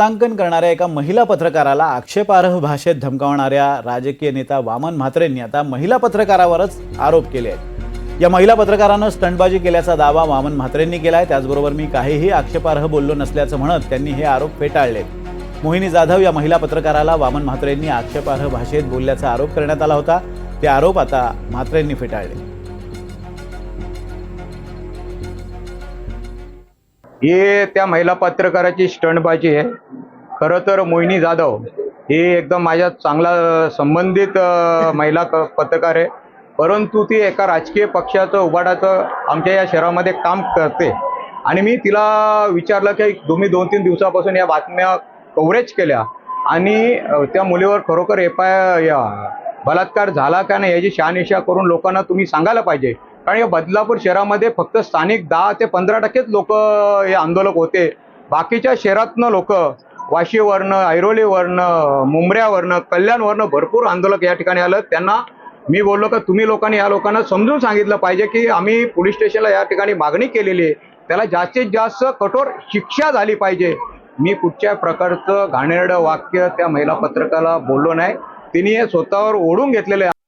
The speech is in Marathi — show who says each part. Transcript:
Speaker 1: वार्तांकन करणाऱ्या एका महिला पत्रकाराला आक्षेपार्ह भाषेत धमकावणाऱ्या राजकीय नेता वामन म्हात्रेंनी आता महिला पत्रकारावरच आरोप केले आहेत. या महिला पत्रकारानं स्टंटबाजी केल्याचा दावा वामन म्हात्रेंनी केलाय. त्याचबरोबर मी काहीही आक्षेपार्ह बोललो नसल्याचं म्हणत त्यांनी हे आरोप फेटाळलेत. मोहिनी जाधव या महिला पत्रकाराला वामन म्हात्रेंनी आक्षेपार्ह भाषेत बोलल्याचा आरोप करण्यात आला होता. ते आरोप आता म्हात्रेंनी फेटाळले.
Speaker 2: हे त्या महिला पत्रकाराची स्टंटबाजी आहे. खरं तर मोहिनी जाधव हे एकदम माझ्या चांगला संबंधित महिला क- पत्रकार आहे. परंतु ती एका राजकीय पक्षाचं उभाटाचं आमच्या या शहरामध्ये काम करते. आणि मी तिला विचारलं की तुम्ही दोन तीन दिवसापासून या बातम्या कव्हरेज केल्या. आणि त्या मुलीवर खरोखर एफ आय या बलात्कार झाला का नाही याची शहानिशा करून लोकांना तुम्ही सांगायला पाहिजे. कारण या बदलापूर शहरामध्ये फक्त स्थानिक दहा ते पंधरा टक्केच लोक हे आंदोलक होते. बाकीच्या शहरातनं लोक वाशीवरनं ऐरोलीवरनं मुंबऱ्यावरनं कल्याणवरनं भरपूर आंदोलक या ठिकाणी आलं. त्यांना मी बोललो का तुम्ही लोकांनी या लोकांना समजून सांगितलं पाहिजे की आम्ही पोलीस स्टेशनला या ठिकाणी मागणी केलेली आहे. त्याला जास्तीत जास्त कठोर शिक्षा झाली पाहिजे. मी कुठच्या प्रकारचं घाणेरडं वाक्य त्या महिला पत्रकाला बोललो नाही. तिने हे स्वतःवर ओढून घेतलेलं आहे.